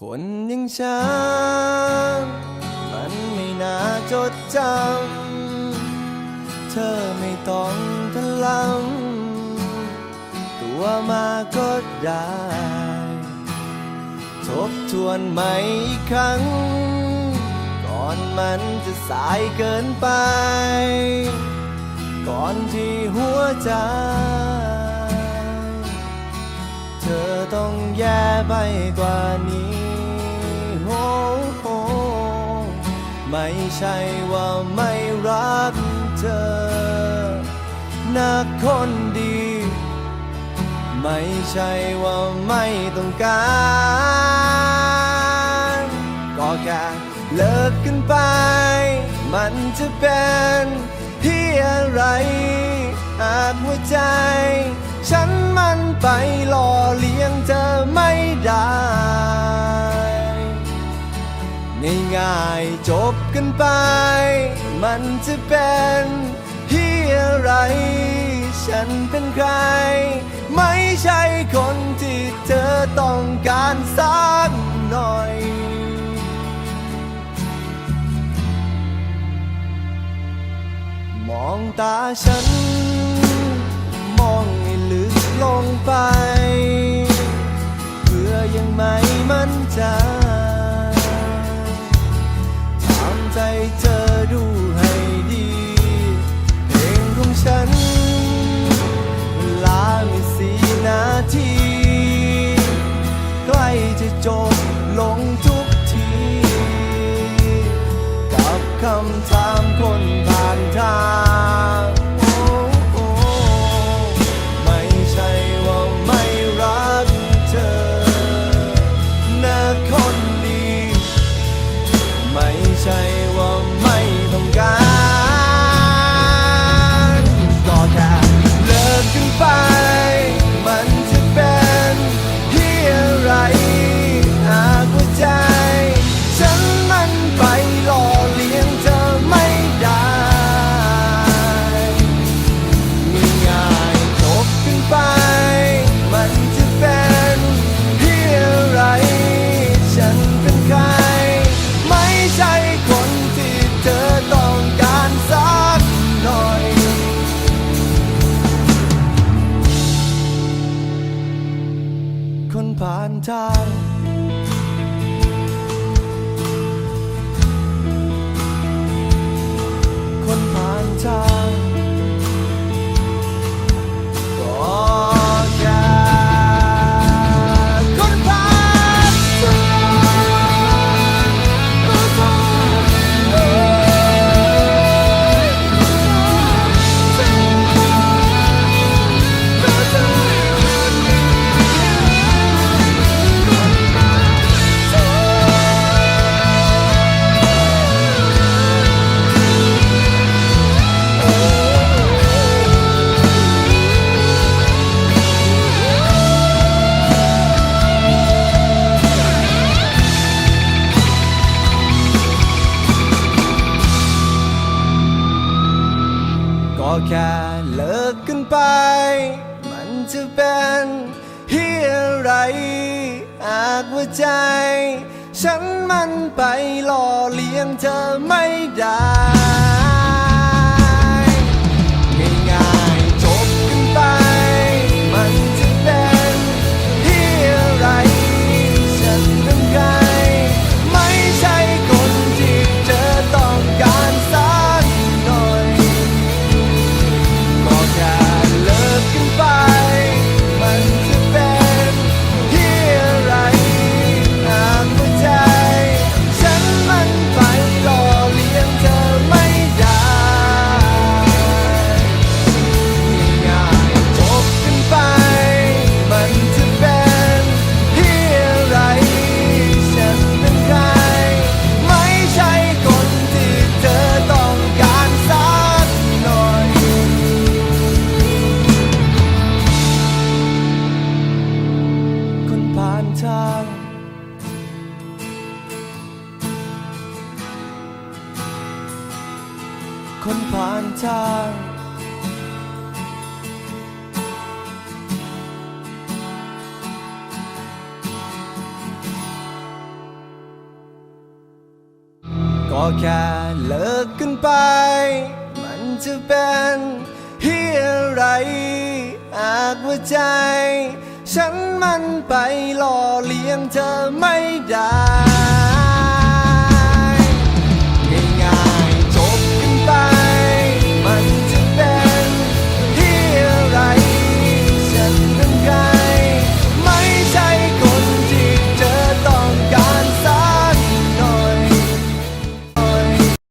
คนอยังฉันมันไม่น่าจดจำ เธอไม่ต้องทะลำตัวมาก็ได้ ทบทวนใหม่อีกครั้ง ก่อนมันจะสายเกินไป ก่อนที่หัวใจ เธอต้องแย่ ไปกว่านี้โอ้โหไม่ใช่ว่าไม่รักเธอนักคนดี ไม่ใช่ว่าไม่ต้องการก็แค่เลิกกันไป มันจะเป็นที่อะไรอาจหัวใจ ฉันมันไปหล่อเลี้ยงเธอไม่ จบกันไป มันจะเป็นที่อะไร ฉันเป็นใคร ไม่ใช่คนที่เธอต้องการสักหน่อยมองตาฉัน มองให้ลึกลงไป เพื่อยังไม่มั่นใจ ถา ไม่ใช่ว่าไม่ ผ่ เลิกกันไป มันจะเป็นที่อะไรอาจว่าใจ ฉันมันไปหล่อเลี้ยงเธอไม่ได้ ทางคนผ่านทางก็แค่เลิกกันไป มันจะเป็นเฮียอะไร หากว่าใจ ฉันมันไปหล่อเลี้ยงเธอไม่ได้